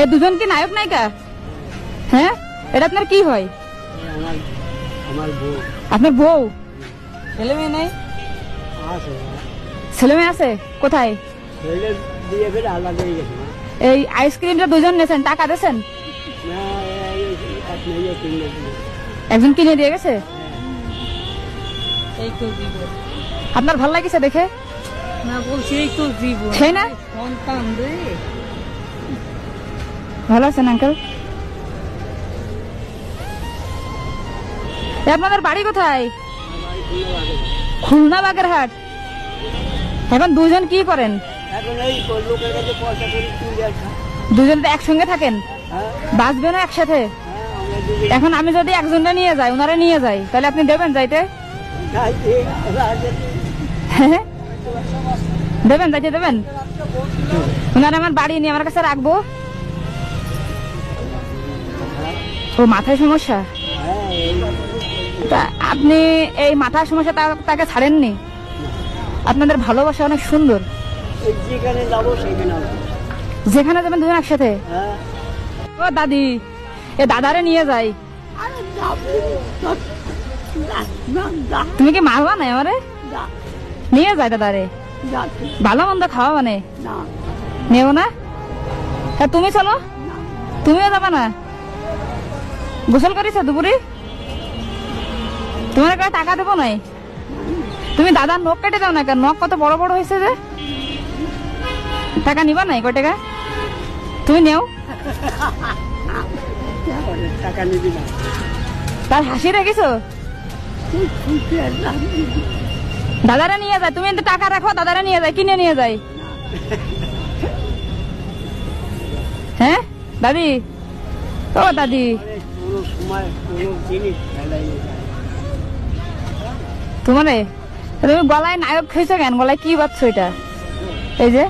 এ দুজন কি নায়ক নায়িকা? হ্যাঁ? এটা আপনার কি হয়? আপনার বউ। ছেলে মেয়ে নেই? ছেলে মেয়ে আছে? কোথায়? এই আইসক্রিমটা দুজন নেছেন টাকা দিয়েছেন। একজন কিনে দিয়ে গেছে? আপনার ভালো লাগছে দেখে? না বলছি এই তো দিব সেই না? সন্তান রে। ভালো আছেন আঙ্কেল আপনাদের বাড়ি কোথায়? খুলনা বাগেরহাট। এখন দুজন কি করেন? দুজন তো একসঙ্গে থাকেন? হ্যাঁ। বাঁচবে না একসাথে? হ্যাঁ এখন আমি যদি একজনটা নিয়ে যাই ওনারা নিয়ে যাই তাহলে আপনি দেবেন যাইতে? হ্যাঁ? দেবেন যাইতে দেবেন? ওনারা আমার বাড়ি নিয়ে আমার কাছে রাখব। ও মাথায় সমস্যা? তা আপনি এই মাথার সমস্যা তাকে ছাড়েননি? আপনাদের ভালোবাসা অনেক সুন্দর। যেখানে যাব সেখানে যেখানে যাবেন দুজন একসাথে? হ্যাঁ। ও দাদি এ দাদারে নিয়ে যাই। তুমি কি মারবা না আমারে? নিয়ে যায় দাদারে। ভালো মন্দ খাওয়া মানে? নেব না? হ্যাঁ তুমি চলো। তুমিও যাবা না? গোসল করিস দুপুরে? তোমার কাছে টাকা দেবো নাই? তুমি দাদার নখ কেটে দাও না কেন? নখ কত বড় বড় হয়েছে যে? টাকা নিবা নাই কয় টাকা? তুমি নেও। টাকা নিবি না। তার হাসি রেখেছো দাদারা নিয়ে যায়। তুমি টাকা রাখো দাদারা নিয়ে যায়। কিনে নিয়ে যায়। হ্যাঁ? দাদি? ও দাদি। কোনো জিনিস তোমারে? তুমি গলায় নায়ক খেয়েছো কেন? গলায় কি বাচ্ছো এটা? এই যে?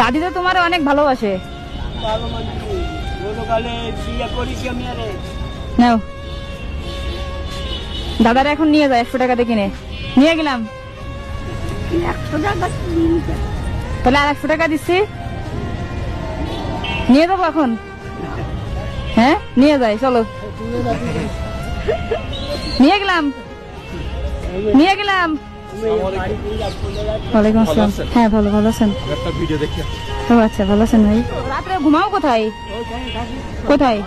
দাদি তো তোমার অনেক ভালোবাসে। ভালো মানে নাও। দাদারা এখন নিয়ে যায় একশো টাকাতে কিনে। নিয়ে গেলাম। তাহলে আর একশো টাকা দিচ্ছি। নিয়ে যাব এখন? হ্যাঁ? নিয়ে যাই চলো। নিয়ে গেলাম। নিয়ে গেলাম। ওয়ালাইকুম আসসালাম। হ্যাঁ ভালো ভালো আছেন। একটা ভিডিও দেখি। ও আচ্ছা ভালো আছেন ভাই? রাত্রে ঘুমাও কোথায়? কোথায়?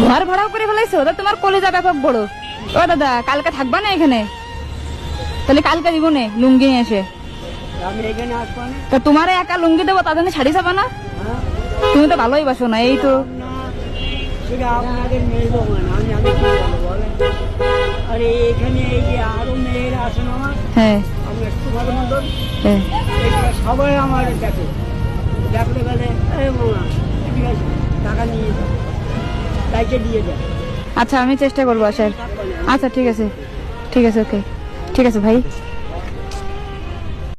ঘর ভাড়াও করে ফেলাইছো? তা তোমার কলেজা ব্যাপক বড়। ও দাদা কালকে থাকবা না এখানে? তাহলে কালকে দিব নে লুঙ্গি নিয়ে এসে। আমি এখানে আসব না। তা তোমার একা লুঙ্গি দেবো তাদের শাড়ি চাবা না? তুমি তো ভালোই বাসো না এই তো। হ্যাঁ। হ্যাঁ। সবাই আমার দেখে। দেখলে গেলে ঠিক আছে টাকা নিয়ে যাও। তাইকে দিয়ে দেয় আচ্ছা আমি চেষ্টা করব আসার। আচ্ছা ঠিক আছে। ঠিক আছে ওকে। ঠিক আছে ভাই।